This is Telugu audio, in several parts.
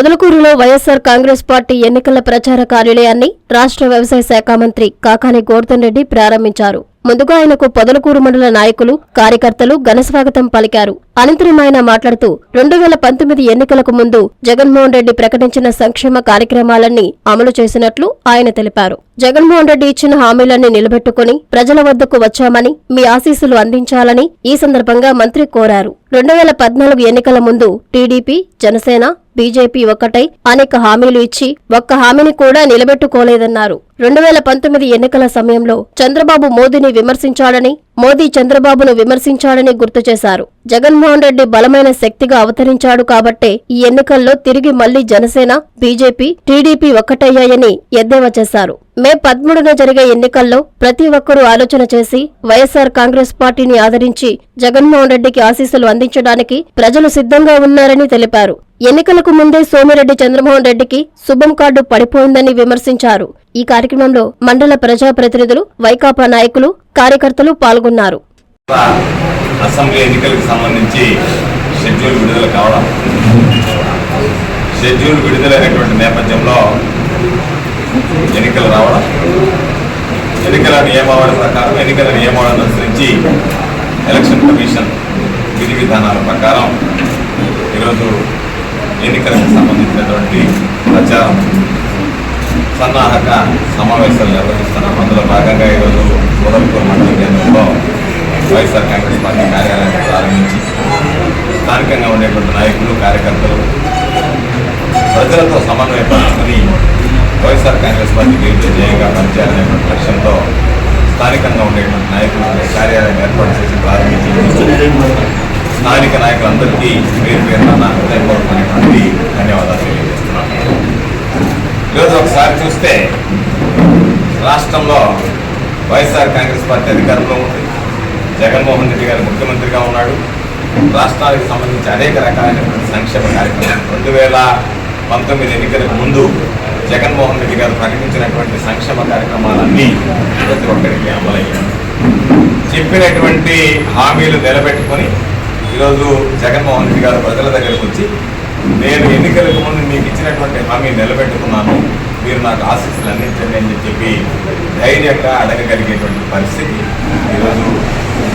పొదలకూరులో వైఎస్సార్ కాంగ్రెస్ పార్టీ ఎన్నికల ప్రచార కార్యాలయాన్ని రాష్ట్ర వ్యవసాయ శాఖ మంత్రి కాకాని గోర్ధన్ రెడ్డి ప్రారంభించారు. ముందుగా ఆయనకు పొదలకూరు మండల నాయకులు కార్యకర్తలు ఘనస్వాగతం పలికారు. అనంతరం ఆయన మాట్లాడుతూ రెండు వేల పంతొమ్మిది ఎన్నికలకు ముందు జగన్మోహన్ రెడ్డి ప్రకటించిన సంక్షేమ కార్యక్రమాలన్నీ అమలు చేసినట్లు ఆయన తెలిపారు. జగన్మోహన్ రెడ్డి ఇచ్చిన హామీలన్నీ నిలబెట్టుకుని ప్రజల వద్దకు వచ్చామని మీ ఆశీస్సులు అందించాలని ఈ సందర్భంగా మంత్రి కోరారు. రెండు వేల పద్నాలుగు ఎన్నికల ముందు టీడీపీ జనసేన బీజేపీ ఒక్కటై అనేక హామీలు ఇచ్చి ఒక్క హామీని కూడా నిలబెట్టుకోలేదన్నారు. రెండు వేల పంతొమ్మిది ఎన్నికల సమయంలో చంద్రబాబు మోదీని విమర్శించాడని మోదీ చంద్రబాబును విమర్శించాడని గుర్తు చేశారు. జగన్మోహన్ రెడ్డి బలమైన శక్తిగా అవతరించాడు కాబట్టే ఈ ఎన్నికల్లో తిరిగి మళ్ళీ జనసేన బీజేపీ టీడీపీ ఒక్కటయ్యాయని ఎద్దేవా చేశారు. మే పదమూడున జరిగే ఎన్నికల్లో ప్రతి ఒక్కరూ ఆలోచన చేసి వైఎస్సార్ కాంగ్రెస్ పార్టీని ఆదరించి జగన్మోహన్ రెడ్డికి ఆశీస్సులు అందించడానికి ప్రజలు సిద్ధంగా ఉన్నారని తెలిపారు. ఎన్నికలకు ముందే సోమిరెడ్డి చంద్రమోహన్ రెడ్డికి శుభం కార్డు పడిపోయిందని విమర్శించారు. ఈ కార్యక్రమంలో మండల ప్రజాప్రతినిధులు వైకాపా నాయకులు కార్యకర్తలు పాల్గొన్నారు. అసెంబ్లీ ఎన్నికలకు సంబంధించి షెడ్యూల్ విడుదల కావడం షెడ్యూల్ విడుదలైనటువంటి నేపథ్యంలో ఎన్నికలు రావడం ఎన్నికల నియమావళి ప్రకారం ఎన్నికల నియమావళిని అనుసరించి ఎలక్షన్ కమిషన్ విధి విధానాల ప్రకారం ఈరోజు ఎన్నికలకు సంబంధించినటువంటి ప్రచారం సన్నాహక సమావేశాలు నిర్వహిస్తున్నాం అందులో భాగంగా ఈరోజు ఉదయపూర్ మండల కేంద్రంలో వైఎస్ఆర్ కాంగ్రెస్ పార్టీ కార్యాలయాన్ని ప్రారంభించి స్థానికంగా ఉండేటువంటి నాయకులు కార్యకర్తలు ప్రజలతో సమన్వయపరుచుకొని వైఎస్ఆర్ కాంగ్రెస్ పార్టీకి విజయ జయంగా పనిచేయాలనేటువంటి లక్ష్యంతో స్థానికంగా ఉండేటువంటి నాయకులు కార్యాలయం ఏర్పాటు చేసి ప్రారంభించి స్థానిక నాయకులందరికీ పేరు పేరున నా హృదయపూర్వకమైనటువంటి ధన్యవాదాలు తెలియజేస్తున్నాను. ఈరోజు ఒకసారి చూస్తే రాష్ట్రంలో వైఎస్ఆర్ కాంగ్రెస్ పార్టీ అధికారంలో ఉంది. జగన్మోహన్ రెడ్డి గారు ముఖ్యమంత్రిగా ఉన్నాడు. రాష్ట్రానికి సంబంధించి అనేక రకాలైనటువంటి సంక్షేమ కార్యక్రమాలు. రెండు వేల పంతొమ్మిది ఎన్నికలకు ముందు జగన్మోహన్ రెడ్డి గారు ప్రకటించినటువంటి సంక్షేమ కార్యక్రమాలన్నీ ప్రతి ఒక్కరికి అమలయ్యాయి. చెప్పినటువంటి హామీలు నిలబెట్టుకొని ఈరోజు జగన్మోహన్ రెడ్డి గారు ప్రజల దగ్గరకు వచ్చి నేను ఎన్నికలకు ముందు మీకు ఇచ్చినటువంటి హామీ నిలబెట్టుకున్నాను. మీరు నాకు ఆశీస్సులు అందించండి అని చెప్పి ధైర్యంగా అడగగలిగేటువంటి పరిస్థితి ఈరోజు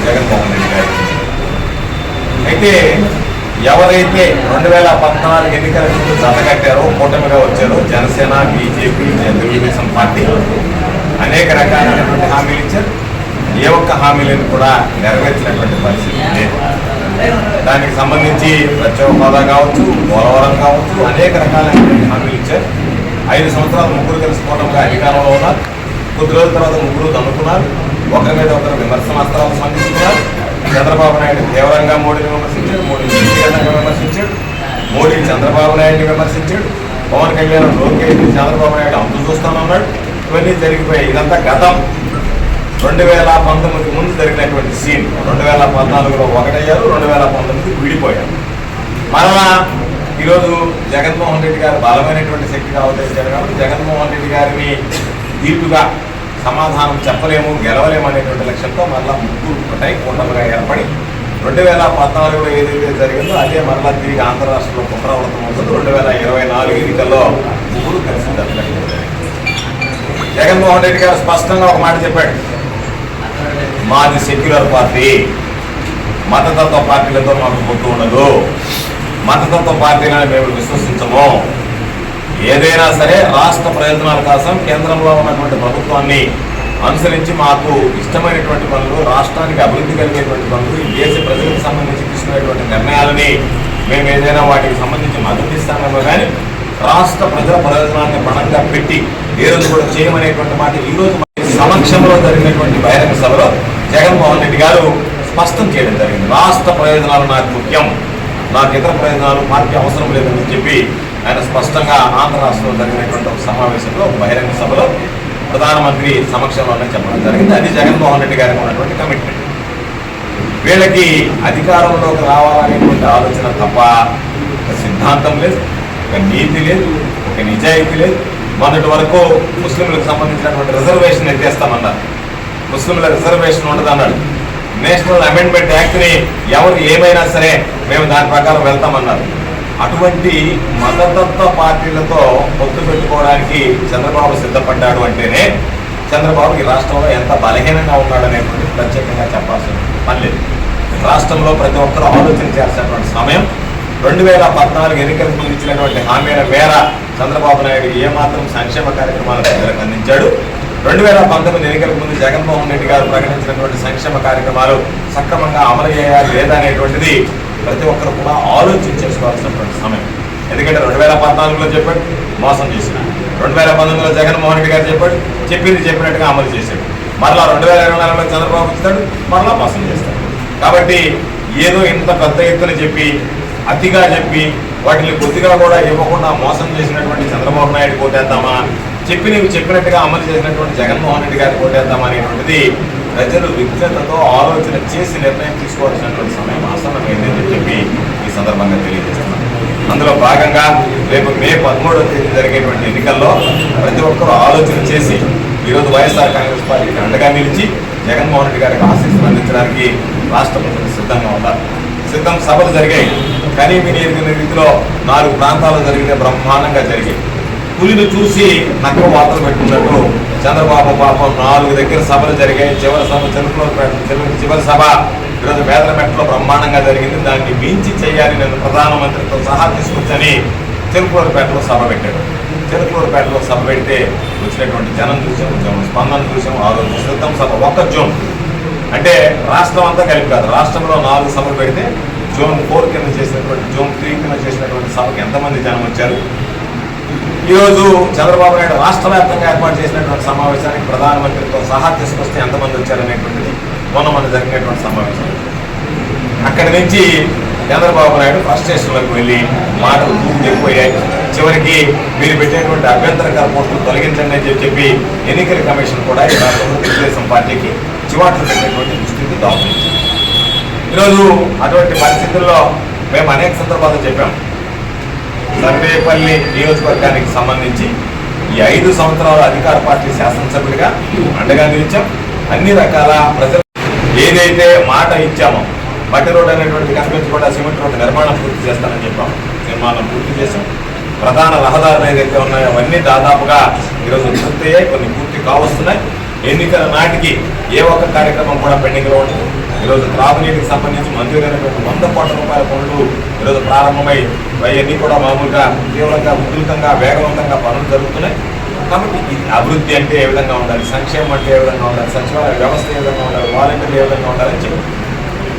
జగన్మోహన్ రెడ్డి గారు అయితే ఎవరైతే రెండు వేల పద్నాలుగు ఎన్నికల ముందు జతకట్టారో కూటమిగా వచ్చారో జనసేన బీజేపీ తెలుగుదేశం పార్టీ అనేక రకాలైనటువంటి హామీలు ఇచ్చారు. ఏ ఒక్క హామీలను కూడా నెరవేర్చినటువంటి పరిస్థితి లేదు దానికి సంబంధించి ప్రత్యేక హోదా కావచ్చు పోలవరం కావచ్చు అనేక రకాలైనటువంటి హామీలు ఇచ్చారు. ఐదు సంవత్సరాలు ముగ్గురు తెలుసుకోవడంగా అధికారంలో ఉన్నారు. కొద్ది రోజుల తర్వాత ముగ్గురు దమ్ముకున్నారు. ఒకరి మీద ఒకరు విమర్శనాస్త్రాలు సంధిస్తున్నారు చంద్రబాబు నాయుడు తీవ్రంగా మోడీని విమర్శించాడు మోడీ వ్యక్తిగతంగా విమర్శించాడు మోడీ చంద్రబాబు నాయుడిని విమర్శించాడు పవన్ కళ్యాణ్ లోకేష్ చంద్రబాబు నాయుడు అంతు చూస్తానన్నాడు. ఇవన్నీ జరిగిపోయాయి ఇదంతా గతం. రెండు వేల పంతొమ్మిది ముందు జరిగినటువంటి సీన్ రెండు వేల పద్నాలుగులో ఒకటయ్యారు రెండు వేల పంతొమ్మిది విడిపోయారు. మరలా ఈరోజు జగన్మోహన్ రెడ్డి గారు బలమైనటువంటి శక్తిగా అవతరించారు కాబట్టి జగన్మోహన్ రెడ్డి గారిని దీటుగా సమాధానం చెప్పలేము గెలవలేము అనేటువంటి లక్ష్యంతో మరలా ముగ్గురు ఒకటై కూటమిగా ఏర్పడి రెండు వేల పద్నాలుగులో ఏదైతే జరిగిందో అదే మరలా తిరిగి ఆంధ్ర రాష్ట్రంలో పునరావృతం అవుతుంది. రెండు వేల ఇరవై నాలుగు ఎన్నికల్లో ముగ్గురు కలిసి జరగలేదు జగన్మోహన్ రెడ్డి గారు స్పష్టంగా ఒక మాట చెప్పాడు. మాది సెక్యులర్ పార్టీ మతతత్వ పార్టీలతో మాకు పొత్తు ఉండదు. మతతత్వ పార్టీలను మేము విశ్వసించము. ఏదైనా సరే రాష్ట్ర ప్రయోజనాల కోసం కేంద్రంలో ఉన్నటువంటి ప్రభుత్వాన్ని అనుసరించి మాకు ఇష్టమైనటువంటి పనులు రాష్ట్రానికి అభివృద్ధి కలిగేటువంటి పనులు దేశ ప్రజలకు సంబంధించి తీసుకునేటువంటి నిర్ణయాలని మేము ఏదైనా వాటికి సంబంధించి మద్దతు ఇస్తామేమో కానీ రాష్ట్ర ప్రజల ప్రయోజనాన్ని పణంగా పెట్టి ఏ రోజు కూడా చేయమనేటువంటి మాట ఈ రోజు సమక్షంలో జరిగినటువంటి బహిరంగ సభలో జగన్మోహన్ రెడ్డి గారు స్పష్టం చేయడం జరిగింది. రాష్ట్ర ప్రయోజనాలు నాకు ముఖ్యం. నాకు ఇతర ప్రయోజనాలు పార్టీ అవసరం లేదని చెప్పి ఆయన స్పష్టంగా ఆంధ్ర రాష్ట్రంలో జరిగినటువంటి ఒక సమావేశంలో ఒక బహిరంగ సభలో ప్రధానమంత్రి సమక్షంలోనే చెప్పడం జరిగింది. అది జగన్మోహన్ రెడ్డి గారికి ఉన్నటువంటి కమిట్మెంట్ వీళ్ళకి అధికారంలోకి రావాలనేటువంటి ఆలోచన తప్ప ఒక సిద్ధాంతం లేదు ఒక నీతి లేదు ఒక నిజాయితీ లేదు. మొన్నటి వరకు ముస్లింలకు సంబంధించినటువంటి రిజర్వేషన్ ఎత్తేస్తామన్నారు ముస్లింల రిజర్వేషన్ ఉండదు అన్నాడు. నేషనల్ అమెండ్మెంట్ యాక్ట్ని ఎవరు ఏమైనా సరే మేము దాని ప్రకారం వెళ్తామన్నారు. అటువంటి మతతత్వ పార్టీలతో పొత్తు పెట్టుకోవడానికి చంద్రబాబు సిద్ధపడ్డాడు అంటేనే చంద్రబాబు ఈ రాష్ట్రంలో ఎంత బలహీనంగా ఉన్నాడనేటువంటి ప్రత్యేకంగా చెప్పాల్సిన పని రాష్ట్రంలో ప్రతి ఒక్కరూ ఆలోచన చేయాల్సినటువంటి సమయం రెండు వేల పద్నాలుగు ఎన్నికలకు ముందు ఇచ్చినటువంటి హామీల మేర చంద్రబాబు నాయుడు ఏమాత్రం సంక్షేమ కార్యక్రమాల ప్రజలకు అందించాడు. రెండు వేల పంతొమ్మిది ఎన్నికలకు ముందు జగన్మోహన్ రెడ్డి గారు ప్రకటించినటువంటి సంక్షేమ కార్యక్రమాలు సక్రమంగా అమలు చేయాలి లేదా అనేటువంటిది ప్రతి ఒక్కరు కూడా ఆలోచించేసుకోవాల్సినటువంటి సమయం. ఎందుకంటే రెండు వేల పద్నాలుగులో చెప్పాడు మోసం చేశాడు రెండు వేల పంతొమ్మిదిలో జగన్మోహన్ రెడ్డి గారు చెప్పాడు చెప్పింది చెప్పినట్టుగా అమలు చేశాడు. మరలా రెండు వేల ఇరవై నాలుగులో చంద్రబాబు ఇస్తాడు మరలా మోసం చేస్తాడు. కాబట్టి ఏదో ఇంత పెద్ద ఎత్తున చెప్పి అతిగా చెప్పి వాటిని కొద్దిగా కూడా ఇవ్వకుండా మోసం చేసినటువంటి చంద్రబాబు నాయుడు కోటేద్దామా? చెప్పినవి చెప్పినట్టుగా అమలు చేసినటువంటి జగన్మోహన్ రెడ్డి గారి కోటేద్దామా అనేటువంటిది ప్రజలు విజ్ఞతతో ఆలోచన చేసి నిర్ణయం తీసుకోవాల్సినటువంటి సమయం ఆసన్నమైందని చెప్పి ఈ సందర్భంగా తెలియజేస్తున్నాను. అందులో భాగంగా రేపు మే పదమూడవ తేదీ జరిగేటువంటి ఎన్నికల్లో ప్రతి ఒక్కరూ ఆలోచన చేసి ఈరోజు వైఎస్ఆర్ కాంగ్రెస్ పార్టీకి అండగా నిలిచి జగన్మోహన్ రెడ్డి గారికి ఆశీస్సులు అందించడానికి రాష్ట్ర ప్రజలు సిద్ధంగా ఉన్నారు. సిద్ధం సభలు జరిగాయి. కానీ మీరు రీతిలో నాలుగు ప్రాంతాలు జరిగితే బ్రహ్మాండంగా జరిగాయి. పులిని చూసి నక్క వార్తలు పెట్టుకున్నట్టు చంద్రబాబు పాపం నాలుగు దగ్గర సభలు జరిగాయి. చివరి సభ చెరుకులో చివరి సభ. ఈరోజు వేదలమెట్టలో బ్రహ్మాండంగా జరిగింది. దాన్ని మించి చేయాలి నేను ప్రధానమంత్రితో సహా తీసుకొచ్చని చెరుకులూరుపేటలో సభ పెట్టాడు. చెరుకులూరుపేటలో సభ పెడితే వచ్చినటువంటి జనం చూసాం జనం స్పందన చూసాం ఆ రోజు సిద్ధం సభ ఒక్క జూన్. అంటే రాష్ట్రం అంతా కలిపి కాదు రాష్ట్రంలో నాలుగు సభలు పెడితే జోన్ ఫోర్ కింద చేసినటువంటి జోన్ త్రీ కింద చేసినటువంటి సభకి ఎంతమంది జనం వచ్చారు? ఈరోజు చంద్రబాబు నాయుడు రాష్ట్ర వ్యాప్తంగా ఏర్పాటు చేసినటువంటి సమావేశానికి ప్రధానమంత్రితో సహా తీసుకొస్తే ఎంతమంది వచ్చారనేటువంటిది మొన్న మన జరిగినటువంటి సమావేశం. అక్కడి నుంచి చంద్రబాబు నాయుడు ఫ్రస్ట్రేషన్లోకి వెళ్ళి మాటలు దూకుపోయాయి చివరికి మీరు పెట్టినటువంటి అభ్యంతరకర పోస్టులు తొలగించండి అని చెప్పి ఎన్నికల కమిషన్ కూడా ఈ తెలుగుదేశం పార్టీకి చివాట్లు పెట్టినటువంటి దుస్థితి దాపురించింది ఈరోజు అటువంటి పరిస్థితుల్లో మేము అనేక సందర్భాలు చెప్పాం. సర్వేపల్లి నియోజకవర్గానికి సంబంధించి ఈ ఐదు సంవత్సరాల అధికార పార్టీ శాసనసభ్యుడిగా అండగా నిలిచాం. అన్ని రకాల ప్రజలు ఏదైతే మాట ఇచ్చామో మట్టి రోడ్ అనేటువంటి కూడా సిమెంట్ రోడ్డు నిర్మాణం పూర్తి చేస్తానని చెప్పాం. నిర్మాణం పూర్తి చేశాం. ప్రధాన రహదారులు ఏదైతే ఉన్నాయో అవన్నీ దాదాపుగా ఈరోజు పూర్తయ్యాయి. కొన్ని పూర్తి కావస్తున్నాయి. ఎన్నికల నాటికి ఏ ఒక్క కార్యక్రమం కూడా పెండింగ్లో ఉండదు. ఈరోజు త్రాగునీటికి సంబంధించి మంజూరైనటువంటి వంద కోట్ల రూపాయల పనులు ఈరోజు ప్రారంభమై అవన్నీ కూడా మామూలుగా తీవ్రంగా ఉధృతంగా వేగవంతంగా పనులు జరుగుతున్నాయి. కాబట్టి ఇది అభివృద్ధి అంటే ఏ విధంగా ఉండాలి? సంక్షేమం అంటే ఏ విధంగా ఉండాలి? సచివాలయ వ్యవస్థ ఏ విధంగా ఉండాలి? వాలంటీర్లు ఏ విధంగా ఉండాలని చెప్పి.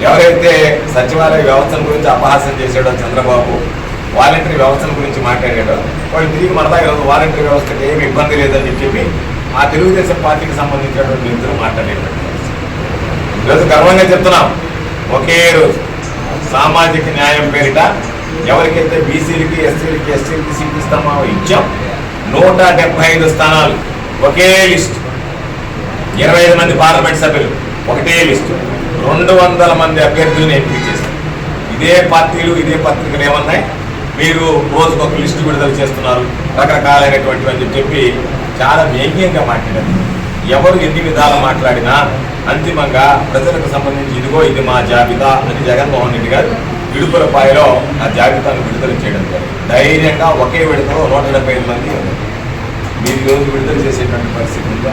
ఎవరైతే సచివాలయ వ్యవస్థల గురించి అపహాసం చేశాడో చంద్రబాబు వాలంటరీ వ్యవస్థల గురించి మాట్లాడాడో వాళ్ళు తిరిగి మనదా ఈరోజు వాలంటరీ వ్యవస్థకి ఏమి ఇబ్బంది లేదని చెప్పి ఆ తెలుగుదేశం పార్టీకి సంబంధించినటువంటి వ్యక్తులు మాట్లాడేటట్టు ఈరోజు గర్వంగా చెప్తున్నాం. ఒకే రోజు సామాజిక న్యాయం పేరిట ఎవరికైతే బీసీలకి ఎస్సీలకి ఎస్టీలకి సీట్లు ఇస్తామో ఇచ్చాం నూట డెబ్బై ఐదు స్థానాలు ఒకే లిస్ట్. ఇరవై ఐదు మంది పార్లమెంట్ సభ్యులు ఒకటే లిస్టు. రెండు వందల మంది అభ్యర్థులను ఎంపిక చేశారు ఇదే పార్టీలు ఇదే పత్రికలు ఏమన్నాయి? మీరు రోజుకు ఒక లిస్టు విడుదల చేస్తున్నారు రకరకాలైనటువంటివి అని చెప్పి చాలా వ్యంగ్యంగా మాట్లాడారు. ఎవరు ఎన్ని విధాలు మాట్లాడినా అంతిమంగా ప్రజలకు సంబంధించి ఇదిగో ఇది మా జాబితా అని జగన్మోహన్ రెడ్డి గారు విడుపులపాయలో ఆ జాబితాను విడుదల చేయడం జరిగింది. ధైర్యంగా ఒకే విడతలో నూట డెబ్బై ఐదు మంది మీరు ఈరోజు రోజు విడుదల చేసేటువంటి పరిస్థితి ఉందా?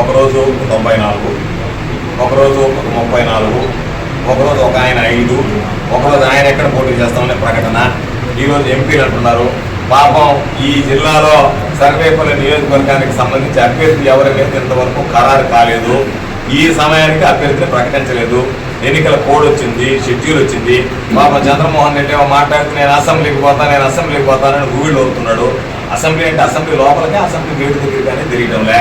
ఒకరోజు ఒక తొంభై నాలుగు ఒకరోజు ఒక ముప్పై నాలుగు ఒకరోజు ఒక ఆయన ఐదు ఒకరోజు ఆయన ఎక్కడ పోటీ చేస్తామనే ప్రకటన. ఈరోజు ఎంపీలు అంటున్నారు. పాపం ఈ జిల్లాలో సర్వేపల్లి నియోజకవర్గానికి సంబంధించి అభ్యర్థి ఎవరైతే ఇంతవరకు ఖరారు కాలేదు. ఈ సమయానికి అభ్యర్థిని ప్రకటించలేదు. ఎన్నికల కోడ్ వచ్చింది షెడ్యూల్ వచ్చింది. పాప చంద్రమోహన్ రెడ్డి ఏమో మాట్లాడుతూ నేను అసెంబ్లీకి పోతా నేను అసెంబ్లీకి పోతానని ఊళ్ళో అవుతున్నాడు. అసెంబ్లీ అంటే అసెంబ్లీ లోపలకే అసెంబ్లీ గేటు దగ్గర కానీ తిరగడంలే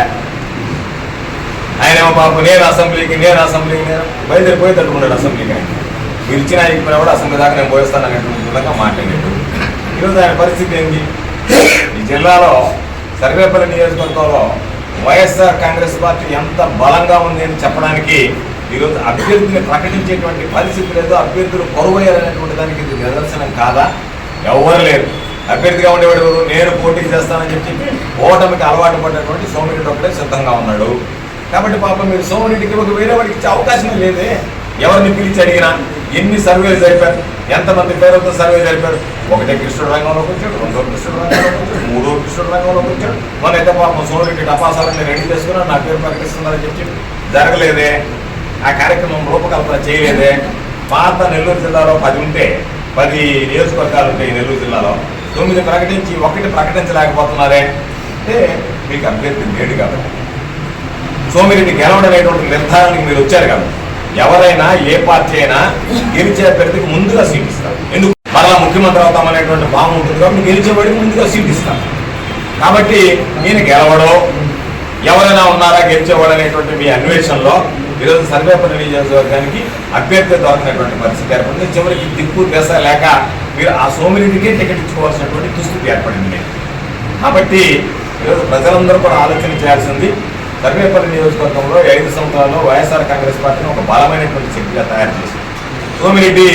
ఆయన ఏమో పాపం నేను అసెంబ్లీకి నేను అసెంబ్లీకి నేను బయలుదేరిపోయి తట్టుకున్నాడు అసెంబ్లీకి ఆయన. మీరు ఇచ్చిన కూడా అసెంబ్లీ దాకా నేను పోయిస్తాను అనేటువంటి విధంగా మాట్లాడాడు. ఈరోజు ఆయన పరిస్థితి ఏంటి? ఈ జిల్లాలో సర్వేపల్లి నియోజకవర్గంలో వైఎస్ఆర్ కాంగ్రెస్ పార్టీ ఎంత బలంగా ఉంది అని చెప్పడానికి ఈరోజు అభ్యర్థిని ప్రకటించేటువంటి పరిస్థితి లేదు. అభ్యర్థులు కొరవయ్యారనేటువంటి దానికి ఇది నిదర్శనం కాదా? ఎవరు లేరు. అభ్యర్థిగా ఉండేవాడు ఎవరు? నేను పోటీ చేస్తానని చెప్పి ఓటమికి అలవాటు పడినటువంటి సోమిరెడ్డి ఒకటే సిద్ధంగా ఉన్నాడు. కాబట్టి పాపం మీరు సోమిరెడ్డికి ఒక వేరే వాడికి ఇచ్చే అవకాశం లేదే. ఎవరిని పిలిచి అడిగినా ఎన్ని సర్వేలు జరిపారు? ఎంతమంది పేరుతో సర్వే జరిపారు? ఒకటే కృష్ణుడు రంగంలోకి వచ్చాడు రెండో కృష్ణుడు రంగంలోకి మూడో కృష్ణుడు రంగంలోకి వచ్చాడు మన అయితే పాపం సోదరికి టపాసాలని రెడీ చేసుకున్నా నా పేరు ప్రకటిస్తున్నారని చెప్పి జరగలేదే. ఆ కార్యక్రమం రూపకల్పన చేయలేదే. పాత నెల్లూరు జిల్లాలో పది ఉంటే పది నియోజకవర్గాలు ఉంటాయి నెల్లూరు జిల్లాలో తొమ్మిది ప్రకటించి ఒకటి ప్రకటించలేకపోతున్నారే. అంటే మీకు అభ్యర్థి లేడు కాబట్టి సోమిరెడ్డి గెలవడనేటువంటి నిర్ధారణకి మీరు వచ్చారు కదా. ఎవరైనా ఏ పార్టీ అయినా గెలిచే అభ్యర్థికి ముందుగా సీట్ ఇస్తారు. ఎందుకు? ముఖ్యమంత్రి అవుతామనేటువంటి భావం ఉంటుంది కాబట్టి గెలిచేవాడికి ముందుగా సీట్ ఇస్తాను. కాబట్టి నేను గెలవడం ఎవరైనా ఉన్నారా గెలిచేవాడు అనేటువంటి మీ అన్వేషణలో ఈరోజు సర్వేపల్లి నియోజకవర్గానికి అభ్యర్థి దొరకనటువంటి పరిస్థితి ఏర్పడింది. చివరికి దిక్కు దశ లేక మీరు ఆ సోమిరెడ్డికే టికెట్ ఇచ్చుకోవాల్సినటువంటి దుస్థితి ఏర్పడింది కాబట్టి ఈరోజు ప్రజలందరూ కూడా ఆలోచన చేయాల్సింది సర్వేపల్లి నియోజకవర్గంలో ఐదు సంవత్సరాల్లో వైఎస్ఆర్ కాంగ్రెస్ పార్టీని ఒక బలమైనటువంటి శక్తిగా తయారు చేసింది. సోమిరెడ్డి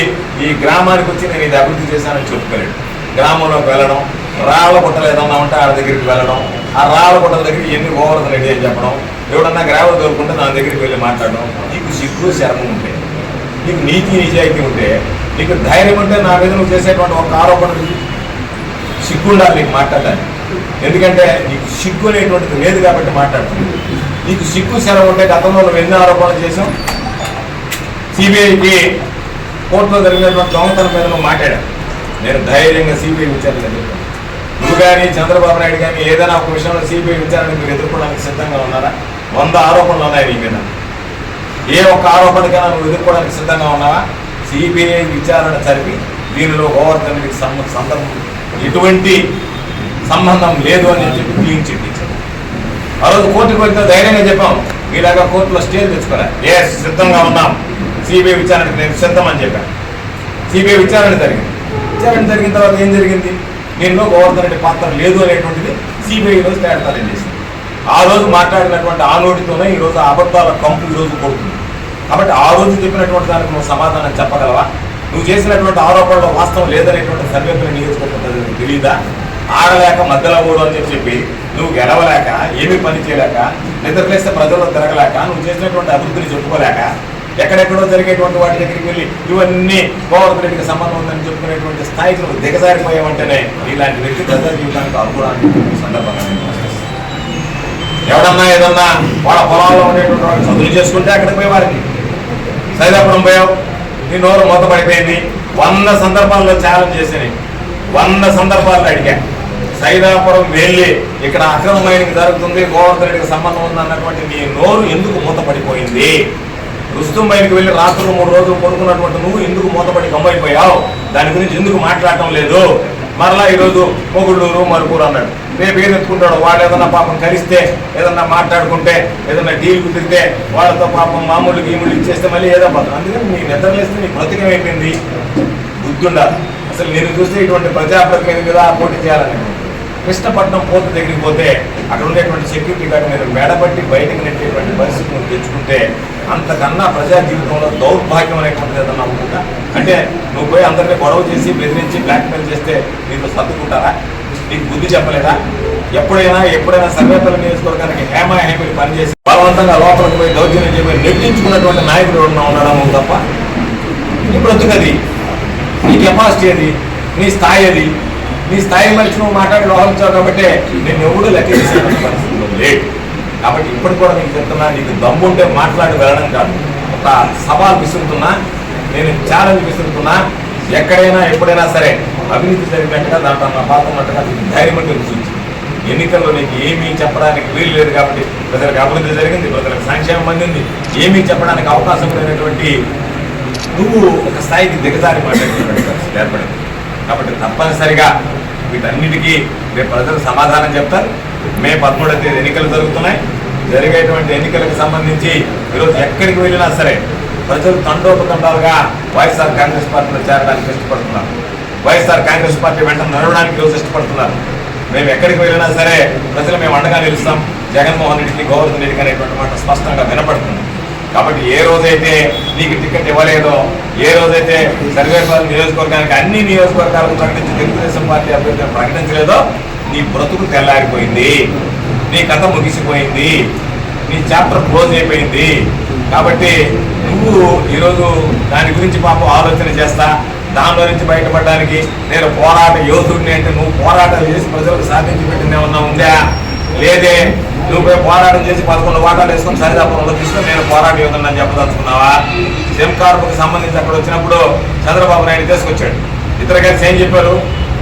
ఈ గ్రామానికి వచ్చి నేను ఇది అభివృద్ధి చేశానని చెప్పుకోలేడు గ్రామంలోకి వెళ్ళడం రాళ్ళ గుట్టలు ఏదన్నా ఉంటే ఆడ దగ్గరికి వెళ్ళడం ఆ రాళ్ళ గుట్టల దగ్గర ఎన్ని ఓవర్ రెడీ అని చెప్పడం ఎవడన్నా గ్రావెల్ దొరుకుంటే నా దగ్గరికి వెళ్ళి మాట్లాడడం నీకు సిగ్గు శర్మం ఉంటే నీకు నీతి నిజాయితీ ఉంటే నీకు ధైర్యం ఉంటే నా మీద నువ్వు చేసేటువంటి ఒక ఆరోపణ సిగ్గుండాలి నీకు మాట్లాడడానికి. ఎందుకంటే నీకు సిగ్గు అనేటువంటిది లేదు కాబట్టి మాట్లాడుతుంది నీకు సిగ్గు శరం ఉంటే గతంలో నువ్వు ఎన్ని ఆరోపణలు చేసావు సిబిఐకి కోర్టులో జరిగినటువంటి దొంగతనం మీద నువ్వు నేను ధైర్యంగా సిబిఐ విచారణ ఎదుర్కొన్నాను నువ్వు కానీ చంద్రబాబు నాయుడు కానీ ఏదైనా ఒక విషయంలో సిబిఐ విచారణ మీరు ఎదుర్కోవడానికి సిద్ధంగా ఉన్నారా? వంద ఆరోపణలు ఉన్నాయి నీ మీద. ఏ ఒక్క ఆరోపణకైనా నువ్వు ఎదుర్కోవడానికి సిద్ధంగా ఉన్నావా? సిబిఐ విచారణ జరిపి దీనిలో ఓవర్ రెడ్డికి సందర్భం ఎటువంటి సంబంధం లేదు అని చెప్పి క్లీన్ చెప్పించారు ఆ రోజు కోర్టుకు వెళ్తే ధైర్యంగా చెప్పాం. మీలాగా కోర్టులో స్టేజ్ తెచ్చుకోరా? ఏ సిద్ధంగా ఉన్నాం. సిబిఐ విచారణకు నేను సిద్ధం చెప్పాను సిబిఐ విచారణ జరిగింది. విచారణ జరిగిన తర్వాత ఏం జరిగింది? దీనిలో గోవర్ధన్ రెడ్డి పాత్ర లేదు అనేటువంటిది సిబిఐ రోజు తేడతారని చేసింది. ఆ రోజు మాట్లాడినటువంటి ఆ నోటితోనే ఈ రోజు అబద్ధాల కంపు ఈరోజు రోజు కొడుతుంది. కాబట్టి ఆ రోజు చెప్పినటువంటి దానికి నువ్వు సమాధానం చెప్పగలవా? నువ్వు చేసినటువంటి ఆరోపణలో వాస్తవం లేదనేటువంటి సర్వేపల్లి నియోజకవర్గం తెలియదా ఆడలేక మధ్యలో ఓడు అని చెప్పి నువ్వు గెలవలేక ఏమీ పని చేయలేక నిద్రలేస్తే ప్రజల్లో తిరగలేక నువ్వు చేసినటువంటి అభివృద్ధిని చెప్పుకోలేక ఎక్కడెక్కడో జరిగేటువంటి వాటి దగ్గరికి వెళ్ళి ఇవన్నీ గోవర్ధన్ రెడ్డికి సంబంధం ఉందని చెప్పుకునేటువంటి స్థాయికి నువ్వు దిగజారిపోయావంటేనే ఇలాంటి వ్యక్తి జీవితానికి అనుకోవడానికి సందర్భంగా ఎవడన్నా ఏదన్నా వాళ్ళ పొలాల్లో ఉండేటువంటి వాళ్ళు చదువులు చేసుకుంటే అక్కడికి పోయి వారికి సైదాపురం పోయావు నీ నోరు మూతపడిపోయింది. వంద సందర్భాల్లో ఛాలెంజ్ చేసినాయి. వంద సందర్భాల్లో అడిగా. సైదాపురం వెళ్ళి ఇక్కడ అక్రమమైనది జరుగుతుంది గోవర్ధన్ రెడ్డికి సంబంధం ఉంది అన్నటువంటి నీ నోరు ఎందుకు మూతపడిపోయింది? రుస్తుం బయటకు వెళ్ళి రాత్రులు మూడు రోజులు పడుకున్నటువంటి నువ్వు ఎందుకు మూతపడి గమ్మైపోయావు? దాని గురించి ఎందుకు మాట్లాడటం లేదు? మరలా ఈరోజు మొగుళ్ళూరు మరుపూరు అన్నాడు. రేపు ఏం ఎత్తుకుంటాడు వాళ్ళు ఏదన్నా పాపం కలిస్తే ఏదన్నా మాట్లాడుకుంటే ఏదన్నా డీల్ కుదిరితే వాళ్ళతో పాపం మామూలు గీములు ఇచ్చేస్తే మళ్ళీ ఏదో పోతాం అందుకని నీ నిద్రలేస్తే నీ బ్రతికం అయిపోయింది బుద్ధుండాలి. అసలు నేను చూస్తే ఇటువంటి ప్రజాప్రతినిధి మీద పోటీ చేయాలని? కృష్ణపట్నం పోర్టు దగ్గరికి పోతే అక్కడ ఉండేటువంటి సెక్యూరిటీ గార్డ్ మీద మేడబట్టి బయటకు నెట్టేటువంటి పరిస్థితి తెచ్చుకుంటే అంతకన్నా ప్రజా జీవితంలో దౌర్భాగ్యం అనేటువంటిది ఏదన్నా ఉంటుందా? అంటే నువ్వు పోయి అందరినీ గొడవ చేసి బెదిరించి బ్లాక్మెయిల్ చేస్తే నీకు సర్దుకుంటారా? నీకు బుద్ధి చెప్పలేదా? ఎప్పుడైనా ఎప్పుడైనా సర్వేపల్లి నియోజకవర్గానికి హేమ హేమలు పనిచేసి బలవంతంగా లోపలికి పోయి దౌర్జన్యం చేయబోయి నెట్టించుకున్నటువంటి నాయకుడు ఉన్నాడము ఉన్నాడా తప్ప? నీ బ్రతుకది నీ కెపాసిటీ అది నీ స్థాయి అది నీ స్థాయి మనిషి నువ్వు మాట్లాడి వ్యవహరించావు కాబట్టి నేను ఎవడు లెక్క చేసే పరిస్థితిలో లేదు కాబట్టి ఇప్పుడు కూడా నీకు చెప్తున్నా నీకు దమ్ముంటే మాట్లాడి వెళ్ళడం కాదు. ఒక సవాల్ విసురుతున్నా నేను ఛాలెంజ్ విసురుతున్నా ఎక్కడైనా ఎప్పుడైనా సరే అవినీతి జరిగినట్టుగా దాంట్లో నా పాత్ర ఉన్నట్టుగా నీకు ధైర్యం అంటే రుచించి ఎన్నికల్లో నీకు ఏమీ చెప్పడానికి వీలు లేదు కాబట్టి ప్రజలకు అభివృద్ధి జరిగింది ప్రజలకు సంక్షేమం అందింది. ఏమీ చెప్పడానికి అవకాశం లేనటువంటి నువ్వు ఒక స్థాయికి దిగజారి మాట్లాడేటువంటి ఏర్పడింది. కాబట్టి తప్పనిసరిగా వీటన్నిటికీ రేపు ప్రజలు సమాధానం చెప్తారు. మే పదమూడవ తేదీ ఎన్నికలు జరుగుతున్నాయి. జరిగేటువంటి ఎన్నికలకు సంబంధించి ఈరోజు ఎక్కడికి వెళ్ళినా సరే ప్రజలు తండోపతండాలుగా వైఎస్ఆర్ కాంగ్రెస్ పార్టీలో చేరడానికి ఇష్టపడుతున్నారు. వైఎస్ఆర్ కాంగ్రెస్ పార్టీ వెంట నడవడానికి ఈరోజు ఇష్టపడుతున్నారు. మేము ఎక్కడికి వెళ్ళినా సరే ప్రజలు మేము అండగా నిలుస్తాం. జగన్మోహన్ రెడ్డికి గోవర్ధన్ రెడ్డికి అనేటువంటి మాట స్పష్టంగా వినపడుతుంది. కాబట్టి ఏ రోజైతే నీకు టికెట్ ఇవ్వలేదో ఏ రోజైతే సర్వేపల్లి నియోజకవర్గానికి అన్ని నియోజకవర్గాలకు ప్రకటించి తెలుగుదేశం పార్టీ అభ్యర్థులను ప్రకటించలేదో నీ బ్రతుకు తెల్లారిపోయింది. నీ కథ ముగిసిపోయింది. నీ చాప్టర్ క్లోజ్ అయిపోయింది. కాబట్టి నువ్వు ఈరోజు దాని గురించి పాపం ఆలోచన చేస్తా. దానిలో నుంచి బయటపడడానికి నేను పోరాట యోధుడిని అంటే నువ్వు పోరాటాలు చేసి ప్రజలకు సాధించి పెట్టింది ఏమన్నా ఉందా? లేదే నువ్వు పోయి పోరాటం చేసి పదకొండు వాటాలు వేసుకొని సరిదాపంలో తీసుకొని నేను పోరాట యోధుడిని అని చెప్పదలుచుకున్నావా? సెంకార్పుకి సంబంధించి అక్కడ వచ్చినప్పుడు చంద్రబాబు నాయుడు తీసుకొచ్చాడు. ఇతర కలిసి ఏం చెప్పారు?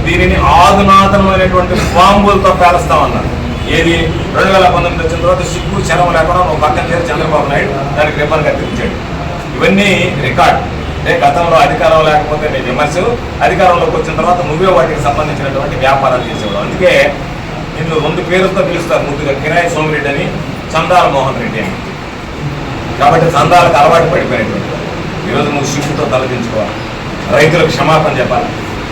దీనిని ఆధునాతనమైనటువంటి బాంబులతో పేలుస్తామన్నారు. ఏది? రెండు వేల పంతొమ్మిది వచ్చిన తర్వాత సిగ్గు శరం లేకుండా ఒక పక్కన చేసి చంద్రబాబు నాయుడు దానికి రిబ్బన్ కత్తిరించాడు ఇవన్నీ రికార్డ్. అంటే గతంలో అధికారం లేకపోతే నీ విమర్శ. అధికారంలోకి వచ్చిన తర్వాత నువ్వే వాటికి సంబంధించినటువంటి వ్యాపారాలు చేసేవాడు. అందుకే నిన్ను రెండు పేరుతో పిలుస్తారు ముందుగా కిరాయి సోమిరెడ్డి అని చందాల మోహన్ రెడ్డి అని. కాబట్టి చందాలకు అలవాటు పడిపోయినటువంటి ఈరోజు నువ్వు సిగ్గుతో తలదించుకోవాలి. రైతులకు క్షమాపణ చెప్పాలి.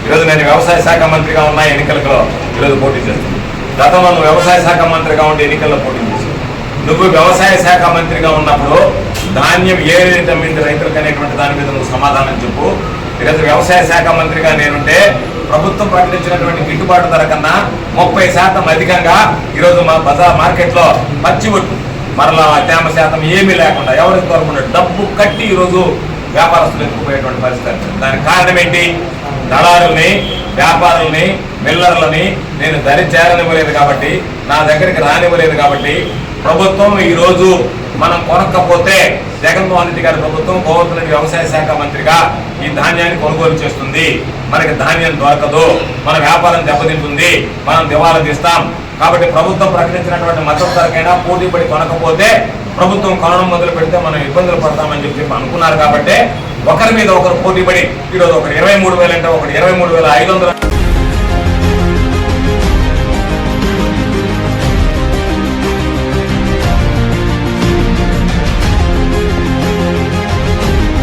ఈరోజు నేను వ్యవసాయ శాఖ మంత్రిగా ఉన్న ఎన్నికలలో ఈరోజు పోటీ చేస్తున్నాను. గతంలో నువ్వు వ్యవసాయ శాఖ మంత్రిగా ఉండి ఎన్నికల్లో పోటీ చేశావు నువ్వు వ్యవసాయ శాఖ మంత్రిగా ఉన్నప్పుడు ధాన్యం ఏ రేట్ అమ్మింది రైతులకు అనేటువంటి దాని మీద నువ్వు సమాధానం చెప్పు. ఈరోజు వ్యవసాయ శాఖ మంత్రిగా నేనుంటే ప్రభుత్వం ప్రకటించినటువంటి గిట్టుబాటు ధర కన్నా ముప్పై శాతం అధికంగా ఈరోజు మా బజార్ మార్కెట్లో పచ్చి ఒట్టు మరలా తేమ శాతం ఏమీ లేకుండా ఎవరికి దొరకకుండా డబ్బు కట్టి ఈరోజు వ్యాపారస్తులు ఎత్తుకుపోయేటువంటి పరిస్థితి దానికి కారణం ఏంటి? దళారుల్ని వ్యాపారుల్ని మిల్లర్లని నేను దరి చేరనివ్వలేదు కాబట్టి నా దగ్గరికి రానివ్వలేదు కాబట్టి ప్రభుత్వం ఈరోజు మనం కొనక్కపోతే జగన్మోహన్ రెడ్డి గారి ప్రభుత్వం గోవర్ధన వ్యవసాయ శాఖ మంత్రిగా ఈ ధాన్యాన్ని కొనుగోలు చేస్తుంది. మనకి ధాన్యం దొరకదు. మన వ్యాపారం దెబ్బతింటుంది. మనం దివాలా తీస్తాం. కాబట్టి ప్రభుత్వం ప్రకటించినటువంటి మద్దతు ధరకైనా పోటీ పడి కొనకపోతే ప్రభుత్వం కొనడం మొదలు పెడితే మనం ఇబ్బందులు పడతామని చెప్పి అనుకున్నారు కాబట్టి ఒకరి మీద ఒకరు పోటీ పడి ఈరోజు ఒకటి ఇరవై మూడు వేలు అంటే ఒకటి ఇరవై మూడు వేల ఐదు వందల